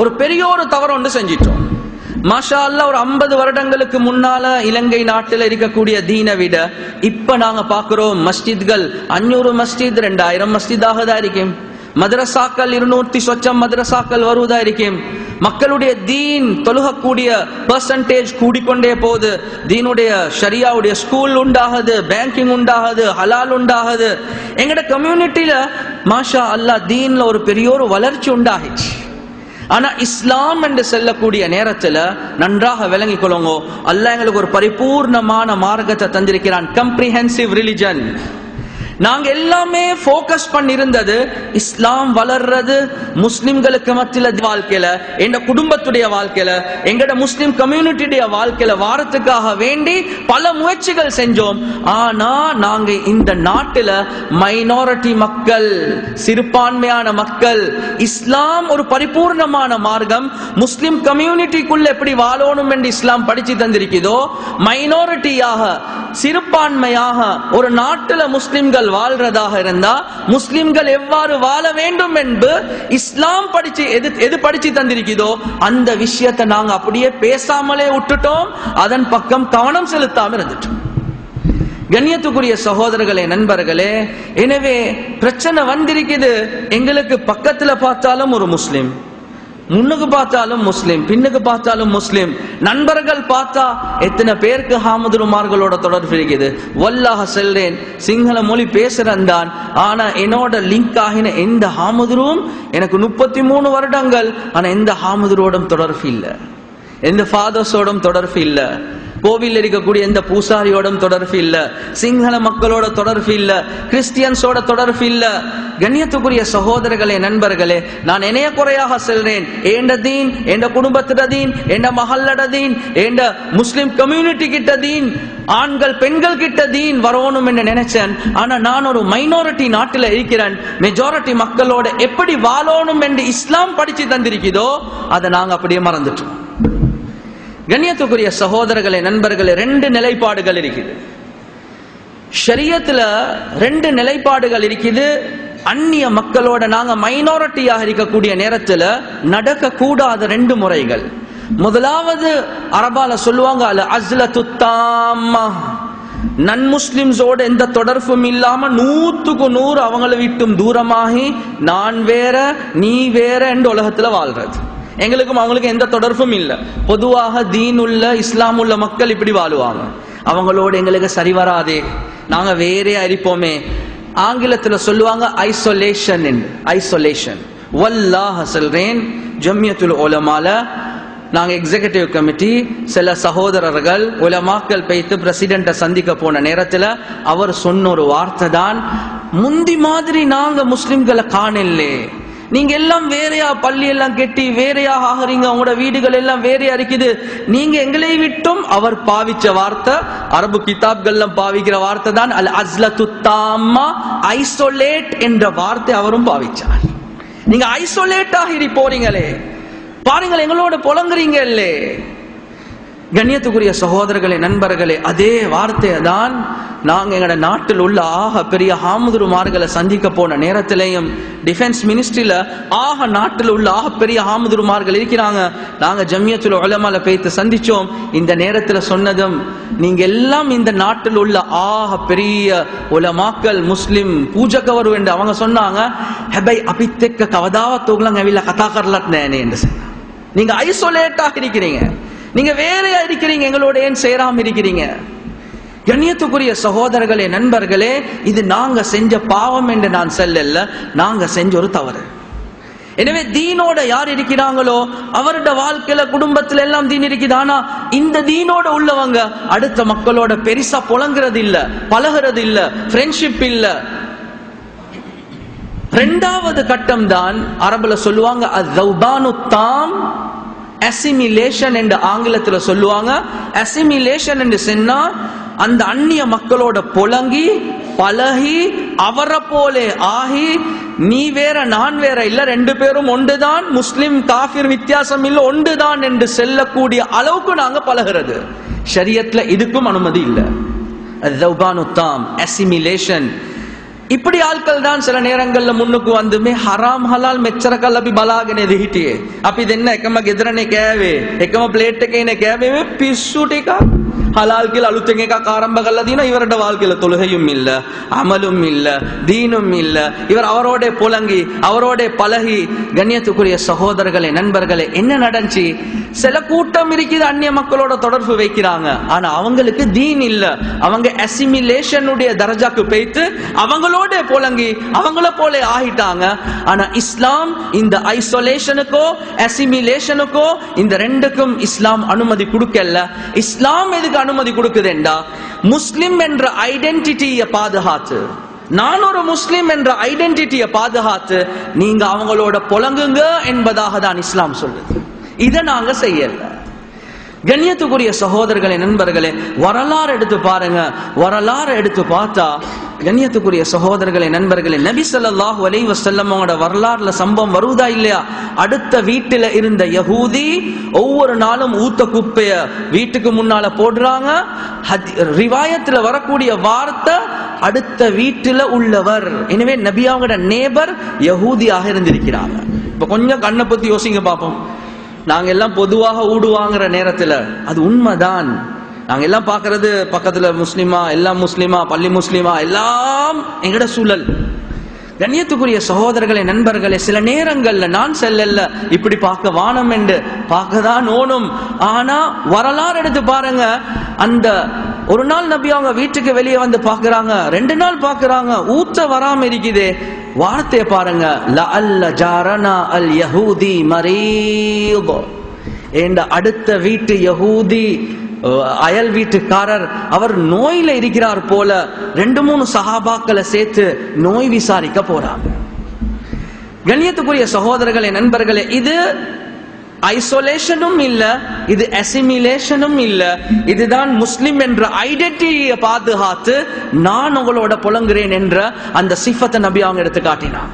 ஒரு பெரிய ஒரு தவறு ஒன்று செஞ்சிட்டோம். மாஷா அல்லாஹ் ஒரு ஐம்பது வருடங்களுக்கு முன்னால இலங்கை நாட்டில் இருக்கக்கூடிய தீனை விட இப்ப நாங்க பாக்குறோம் மஸ்ஜித்கள் அஞ்சூறு மஸ்ஜித் ரெண்டாயிரம் மஸ்ஜிதாக தான் இருக்கும். மதரசாக்கள் இருநூத்தி சொச்சம் மதரசாக்கள் வருவதா இருக்கும். மக்களுடைய தீன் தொழுகக்கூடிய பர்சன்டேஜ் கூடிக்கொண்டே போகுது. தீனுடைய ஷரியாவுடைய ஸ்கூல் உண்டாகுது பேங்கிங் உண்டாகுது ஹலால் உண்டாகுது. எங்கட கம்யூனிட்டியில மாஷா அல்லாஹ் தீன்ல ஒரு பெரிய ஒரு வளர்ச்சி உண்டாகிச்சு. ஆனா இஸ்லாம் என்று செல்லக்கூடிய நேரத்துல நன்றாக விளங்கிக் கொள்ளுங்க. அல்ல எங்களுக்கு ஒரு பரிபூர்ணமான மார்க்கத்தை தந்திருக்கிறான். கம்ப்ரிஹென்சிவ் ரிலிஜன் நாங்க எல்லாமே போக்கஸ் பண்ணிருந்தது இஸ்லாம் வளர்றது முஸ்லிம்களுக்கு மத்தியில வாழ்க்கையில எங்க குடும்பத்துடைய வாழ்க்கையில எங்கட முஸ்லிம் கம்யூனிட்டியுடைய வாழ்க்கையில வாரத்துக்காக வேண்டி பல முயற்சிகள் செஞ்சோம். ஆனா நாங்க இந்த நாட்டுல மைனாரிட்டி மக்கள் சிறுபான்மையான மக்கள் இஸ்லாம் ஒரு பரிபூர்ணமான மார்க்கம் முஸ்லிம் கம்யூனிட்டிக்குள்ள எப்படி வாழணும் என்று இஸ்லாம் படிச்சு தந்திருக்கிறதோ மைனாரிட்டியாக சிறுபான்மையாக ஒரு நாட்டுல முஸ்லிம்கள் வாழ்றதாக இருந்தா முஸ்லிம்கள் எவ்வாறு வாழ வேண்டும் என்று இஸ்லாம் படிச்சு எது எது படிச்சு தந்திருக்கிறதோ அந்த விஷயத்தை நாங்க அப்படியே பேசாமலே விட்டுட்டோம். அதன் பக்கம் கவனம் செலுத்தாம இருந்துட்டோம். கண்ணியத்துக்குரிய சகோதரர்களே நண்பர்களே எனவே பிரச்சனை வந்திருக்குது. எங்களுக்கு பக்கத்துல பார்த்தாலும் ஒரு முஸ்லிம். முன்னுக்கு பார்த்தாலும் முஸ்லீம் பின்னுக்கு பார்த்தாலும் முஸ்லீம். நண்பர்கள் பார்த்தா எத்தனை பேருக்கு ஹாமதுருமார்களோட தொடர்பு இருக்குது. வல்லாக செல்றேன் சிங்கள மொழி பேசுறேன் தான். ஆனா என்னோட லிங்க் ஆகின எந்த ஹாமதுரும் எனக்கு முப்பத்தி மூணு வருடங்கள் ஆனா எந்த ஹாமதுரோடும் தொடர்பு இல்லை. எந்த ஃபாதர்ஸோடும் தொடர்பு இல்லை. கோவில் இருக்கக்கூடிய எந்த பூசாரியோடும் தொடர்பு இல்ல. சிங்கள மக்களோட தொடர்பு இல்ல. கிறிஸ்டியன்ஸோட தொடர்பு இல்ல. கண்ணியத்துக்குரிய சகோதரர்களே நண்பர்களே நான் இணைய குறையாக செல்றேன். ஏண்ட தீன்? எந்த குடும்பத்திட தீன்? எந்த மகளட தீன்? எந்த முஸ்லிம் கம்யூனிட்டி கிட்ட தீன்? ஆண்கள் பெண்கள் கிட்ட தீன்? வரணும் என்று நினைச்சேன். ஆனா நான் ஒரு மைனாரிட்டி நாட்டில் இருக்கிறேன். மெஜாரிட்டி மக்களோட எப்படி வாழணும் என்று இஸ்லாம் படிச்சு தந்திருக்கிறதோ அதை நாங்க அப்படியே மறந்துட்டோம். கண்ணியத்துக்குரிய சகோதரர்களே நண்பர்களே ரெண்டு நிலைப்பாடுகள் இருக்குது. ஷரியத்துல ரெண்டு நிலைப்பாடுகள் இருக்குது. அந்நிய மக்களோட நாங்க மைனாரிட்டியாக இருக்கக்கூடிய நேரத்துல நடக்க கூடாத ரெண்டு முறைகள். முதலாவது அரபால சொல்லுவாங்க அல அஸ்ல துத்தாமா நன் முஸ்லிம்ஸோட எந்த தொடர்பும் இல்லாம நூத்துக்கு நூறு அவங்களை விட்டும் தூரமாகி நான் வேற நீ வேற என்று உலகத்துல வாழ்றது. எங்களுக்கும் அவங்களுக்கும் எந்த தொடர்பும் இல்லை. பொதுவாக தீன் உள்ள இஸ்லாம் உள்ள மக்கள் இப்படி வாழுவாங்க. அவங்களோட எங்களுக்கு சரி வராதே. நாங்க வேறே அரிப்போமே. ஆங்கிலத்தில் சொல்லுவாங்க ஐசோலேஷன் ஐசோலேஷன் வல்லாஹ் சொல்றேன். ஜம்மியத்துல் ஓலமால நாங்க எக்ஸிகியூட்டிவ் கமிட்டி சில சகோதரர்கள் உலமாக்கள் பைத்து பிரசிடென்ட சந்திக்க போன நேரத்துல அவர் சொன்ன ஒரு வார்த்தை தான் முந்தி மாதிரி நாங்க முஸ்லிம்களை காணலே. நீங்க எல்லாம் வேறையா பள்ளி எல்லாம் கெட்டி வேறையா ஆகுறீங்க. உங்களோட வீடுகள் எல்லாம் வேறையா இருக்குது. நீங்க எங்களை விட்டும் அவர் பாவிச்ச வார்த்தை அரபு கிதாப்கள் பாவிக்கிற வார்த்தை தான் அல் அஸ்லத்து துத்தாமா ஐசோலேட் என்ற வார்த்தை அவரும் பாவிச்சார். நீங்க ஐசோலேட் ஆகி போறீங்களே. பாருங்கள் எங்களோட புலங்குறீங்க கண்ணியத்துக்குரிய சகோதரர்களே நண்பர்களே அதே வார்த்தையை தான் நாங்கள் எங்களோட நாட்டில் உள்ள ஆக பெரிய ஹாமுதுருமார்களை சந்திக்க போன நேரத்திலையும் டிஃபென்ஸ் மினிஸ்ட்ரியில் ஆக நாட்டில் உள்ள ஆக பெரிய ஹாமுதுருமார்கள் இருக்கிறாங்க. நாங்கள் ஜம்மியத்துல உலமால பேத்து சந்திச்சோம். இந்த நேரத்தில் சொன்னதும் நீங்க எல்லாம் இந்த நாட்டில் உள்ள ஆக பெரிய உலமாக்கள் முஸ்லிம் பூஜக்கவர் என்று அவங்க சொன்னாங்க. ஹெபை அபித்தெக்க கவதாவ தூங்கலாம் அவில கதா நேனே என்று சொன்னாங்க. நீங்க ஐசோலேட்டாக இருக்கிறீங்க. நீங்க வேற இருக்கிறீங்க எங்களோட ஏன் சேராம இருக்கிறீங்க? கண்ணியத்துக்குரிய சகோதரர்களே நண்பர்களே இது நாங்க செஞ்ச பாவம் என்று நான் செல்லல நாங்க செஞ்ச ஒரு தவறு. எனவே தீனோட யார் இருக்கிறாங்களோ அவரோட வாழ்க்கையில குடும்பத்துல எல்லாம் தீன் இருக்குதானா இந்த தீனோட உள்ளவங்க அடுத்த மக்களோட பெருசா புலங்குறது இல்ல பழகிறது இல்ல. ஃப்ரெண்ட்ஷிப் இல்ல ரெண்டாவது கட்டம் தான் அரபுல சொல்லுவாங்க அஸ்ஸௌபானு தாம் அசிமிலேஷன் என்று ஆங்கிலத்தில் சொல்லுவாங்க. அசிமிலேஷன் என்று சொன்னா அந்த அந்நிய மக்களோட புலங்கி பழகி அவரை போலே ஆகி நீ வேற நான் வேற இல்ல ரெண்டு பேரும் ஒன்றுதான் முஸ்லிம் காஃபிர் வித்தியாசம் இல்ல ஒன்றுதான் என்று செல்லக்கூடிய அளவுக்கு நாங்க பழகிறது. ஷரியத்துல இதுக்கும் அனுமதி இல்லை. அசிமிலேஷன் இப்படி ஆட்கள் தான் சில நேரங்கள்ல முன்னுக்கு வந்து මේ හරාම් හලාල් මෙච්චර කල් අපි බලාගෙන ඉඳ හිටියේ. අපි දෙන්න එකම ගෙදරනේ කෑවේ. එකම ප්ලේට් එකේ ඉන්නේ කෑවේ මේ පිස්සු ටිකක්. ஹலால்கள் அழுத்தங்க ஆரம்பகல்ல தீனா இவரோட வாழ்க்கையில தொழுகையும் இல்ல அமலும் இல்ல தீனும் இல்ல இவர் அவரோட புலங்கி அவரோட பழகி கண்ணியத்துக்குரிய சகோதரர்களே நண்பர்களே என்ன நடந்துச்சு சில கூட்டம் இருக்குது அந்நிய மக்களோட தொடர்பு வைக்கிறாங்க ஆனா அவங்களுக்கு தீன் இல்ல அவங்க அசிமிலேஷனுடைய தரஜாக்கு பெய்த்து அவங்களோட புலங்கி அவங்கள போல ஆகிட்டாங்க ஆனா இஸ்லாம் இந்த ஐசோலேஷனுக்கோ அசிமிலேஷனுக்கோ இந்த ரெண்டுக்கும் இஸ்லாம் அனுமதி கொடுக்கல இஸ்லாம் எதுக்கு அனுமதி கொடுக்குதுண்டா? முஸ்லிம் என்ற ஐடென்டிட்டியை பாதுகாத்து நான் ஒரு முஸ்லிம் என்ற ஐடென்டிட்டியை பாதுகாத்து நீங்க அவங்களோட புலங்குங்க என்பதாக தான் இஸ்லாம் சொல்லுது. இதை நாங்க செய்யல. கண்ணியத்துக்குரிய சகோதரர்களே நண்பர்களே வரலாறு எடுத்து பாருங்க. வரலாறு எடுத்து பார்த்தா கண்ணியத்துக்குரிய சகோதரர்களே நண்பர்களே நபி சொல்லாஹு அலைஹி வஸல்லம் அவங்களோட வரலாறுல சம்பவம் வருவதா இல்லையா? அடுத்த வீட்டுல இருந்த யகூதி ஒவ்வொரு நாளும் ஊத்த குப்பைய வீட்டுக்கு முன்னால போடுறாங்க. ரிவாயத்துல வரக்கூடிய வார்த்தை அடுத்த வீட்டுல உள்ளவர். எனவே நபி அவங்களோட நேபர் யகூதியாக இருந்திருக்கிறாங்க. இப்ப கொஞ்சம் கண்ணை பத்தி யோசிங்க பார்ப்போம் நாங்க எல்லாம் பொதுவாக ஊடு வாங்குற நேரத்துல அது உண்மைதான். நாங்க எல்லாம் பாக்குறது பக்கத்துல முஸ்லிமா எல்லாம் முஸ்லிமா பள்ளி முஸ்லிமா எல்லாம் எங்கட சூழல். கண்ணியத்துக்குரிய சகோதரர்களே நண்பர்களே சில நேரங்கள்ல நான் செல்லல்ல இப்படி பார்க்க வானம் என்று பார்க்க தான் ஓணும். ஆனா வரலாறு எடுத்து பாருங்க அந்த ஒரு நாள் நபி அவங்க வீட்டுக்கு வெளியே வந்து பாக்குறாங்க ரெண்டு நாள் பாக்குறாங்க ஊத்த வராம இருக்குதே. வார்த்தையை பாருங்க. லஅல்ல ஜாரனா அல் யஹூதி மரீபோ என்ற அடுத்த வீட்டு யஹூதி அயல் வீட்டுக்காரர் அவர் நோயில இருக்கிறார் போல ரெண்டு மூணு சஹாபாக்களை சேர்த்து நோய் விசாரிக்க போறாங்க கண்ணியத்துக்குரிய சகோதரர்களே நண்பர்களே இது ஐசோலேஷனும் இல்ல இது அசிமிலேஷனும் இல்ல. இதுதான் முஸ்லிம் என்ற ஐடென்டிட்டியை பாதுகாத்து நான் உங்களோட புலங்குறேன் என்ற அந்த சிஃபத்தை நபி அவங்க எடுத்து காட்டினான்